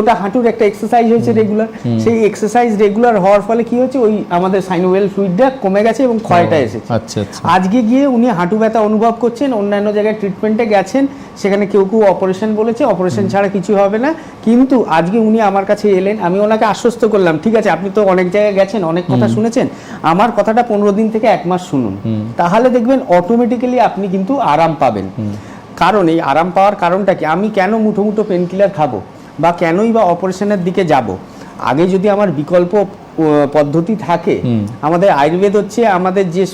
ওটা হাঁটুর একটা এক্সারসাইজ হয়েছে রেগুলার সেই এক্সারসাইজ রেগুলার হওয়ার ফলে কি হচ্ছে ওই আমাদের সাইনোভেল ফ্লুইডটা কমে গেছে এবং ক্ষয়টা এসেছে। আচ্ছা আচ্ছা। আজকে গিয়ে উনি হাঁটু ব্যথা অনুভব করছেন অন্যান্য জায়গায় ট্রিটমেন্টে গেছেন সেখানে কেউ কেউ অপারেশন বলেছে অপারেশন ছাড়া কিছু হবে না। কিন্তু আজকে উনি আমার কাছে এলেন আমি ওনাকে আশ্বস্ত করলাম ঠিক আছে আপনি তো অনেক জায়গায় গেছেন অনেক কথা শুনেছেন আমার কথাটা পনেরো দিন থেকে এক মাস শুনুন। তাহলে দেখবেন অটোমেটিক্যালি আপনি কিন্তু আরাম পাবেন। কারণ এই আরাম পাওয়ার কারণটা কি? আমি কেন মুঠো মুঠো পেন কিলার খাব? বা কেনই বা অপারেশনের দিকে যাব? আগে যদি আমার বিকল্প পদ্ধতি থাকে আমাদের আয়ুর্বেদ হচ্ছে আমাদের যে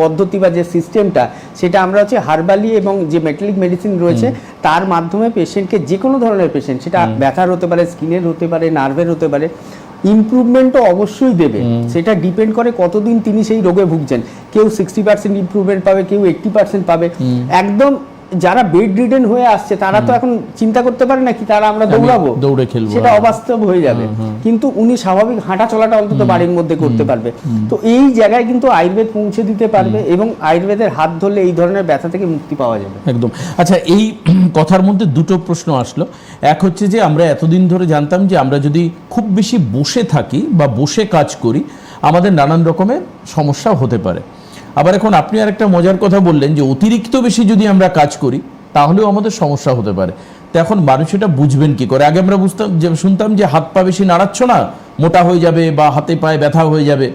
পদ্ধতি বা যে সিস্টেমটা সেটা আমরা হচ্ছে হার্বালি এবং যে মেটালিক মেডিসিন রয়েছে তার মাধ্যমে পেশেন্টকে যে কোনো ধরনের পেশেন্ট সেটা ব্যথার হতে পারে স্কিনের হতে পারে নার্ভের হতে পারে ইমপ্রুভমেন্টও অবশ্যই দেবে। সেটা ডিপেন্ড করে কতদিন তিনি সেই রোগে ভুগছেন। কেউ সিক্সটি পার্সেন্ট ইমপ্রুভমেন্ট পাবে কেউ এইট্টি পার্সেন্ট পাবে। একদম যারা বেড রিডেন হয়ে আসছে তারা তো এখন চিন্তা করতে পারে না কি তারা আমরা দৌড়াবো? দৌড়ে খেলব, সেটা হ্যাঁ। অবাস্তব হয়ে যাবে। কিন্তু উনি স্বাভাবিক হাঁটা চলাটা অন্তত বাড়ির মধ্যে করতে পারবে। তো এই জায়গায় কিন্তু আয়ুর্বেদ পৌঁছে দিতে পারবে এবং আয়ুর্বেদের হাত ধরলে এই ধরনের ব্যথা থেকে মুক্তি পাওয়া যাবে। একদম। আচ্ছা এই কথার মধ্যে দুটো প্রশ্ন আসলো। এক হচ্ছে যে আমরা এতদিন ধরে জানতাম যে আমরা যদি খুব বেশি বসে থাকি বা বসে কাজ করি আমাদের নানান রকমের সমস্যা হতে পারে। আবার এখন আপনি আর একটা মজার কথা বললেন যে অতিরিক্ত বেশি যদি আমরা কাজ করি, তাহলেও আমাদের সমস্যা হতে পারে। তো এখন মানুষ এটা বুঝবেন কি করে? আগে আমরা বুঝতাম যে, শুনতাম যে হাত পা বেশি নাড়াচ্ছ না, মোটা হয়ে যাবে বা হাতে পায়ে ব্যথা হয়ে যাবে।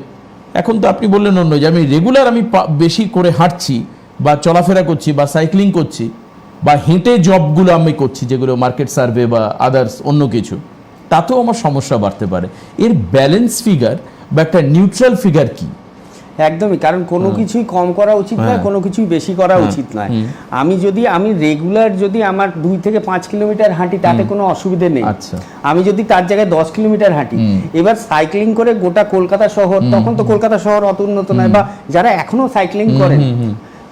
এখন তো আপনি বললেন অন্য যে, আমি রেগুলার আমি বেশি করে হাঁটছি বা চলাফেরা করছি বা সাইক্লিং করছি বা হেঁটে জবগুলো আমি করছি, যেগুলো মার্কেট সার্ভে বা আদার্স অন্য কিছু, তাতেও আমার সমস্যা বাড়তে পারে। এর ব্যালেন্স ফিগার বা একটা নিউট্রাল ফিগার কি? একদমই কারণ কোনো কিছুই কম করা উচিত নয় হ্যাঁ। কোনো কিছুই বেশি করা উচিত নয়। আমি যদি আমি রেগুলার যদি আমার দুই থেকে পাঁচ কিলোমিটার হাঁটি তাতে কোনো অসুবিধে নেই। আচ্ছা। আমি যদি তার জায়গায় দশ কিলোমিটার হাঁটি এবার সাইক্লিং করে গোটা কলকাতা শহর তখন তো কলকাতা শহর অত উন্নত নয় বা যারা এখনও সাইক্লিং করেন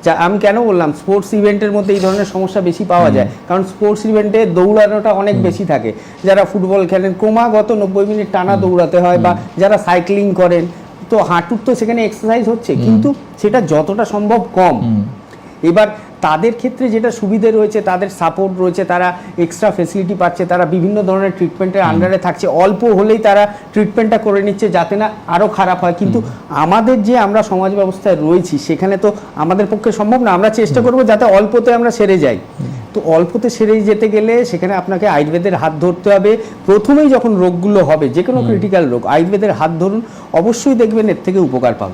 যা আমি কেন বললাম স্পোর্টস ইভেন্টের মধ্যে এই ধরনের সমস্যা বেশি পাওয়া যায়। কারণ স্পোর্টস ইভেন্টে দৌড়ানোটা অনেক বেশি থাকে। যারা ফুটবল খেলেন ক্রমাগত নব্বই মিনিট টানা দৌড়াতে হয় বা যারা সাইক্লিং করেন তো হাঁটুর তো সেখানে এক্সারসাইজ হচ্ছে কিন্তু সেটা যতটা সম্ভব কম। এবার তাদের ক্ষেত্রে যেটা সুবিধে রয়েছে তাদের সাপোর্ট রয়েছে তারা এক্সট্রা ফেসিলিটি পাচ্ছে তারা বিভিন্ন ধরনের ট্রিটমেন্টের আন্ডারে থাকছে। অল্প হলেই তারা ট্রিটমেন্টটা করে নিচ্ছে যাতে না আরও খারাপ হয়। কিন্তু আমাদের যে আমরা সমাজ ব্যবস্থায় রয়েছি সেখানে তো আমাদের পক্ষে সম্ভব না। আমরা চেষ্টা করব যাতে অল্পতে আমরা সেরে যাই। তো অল্পতে সেরে যেতে গেলে সেখানে আপনাকে আয়ুর্বেদের হাত ধরতে হবে। প্রথমেই যখন রোগগুলো হবে যে কোনো ক্রিটিক্যাল রোগ আয়ুর্বেদের হাত ধরুন অবশ্যই দেখবেন এর থেকে উপকার পাবেন।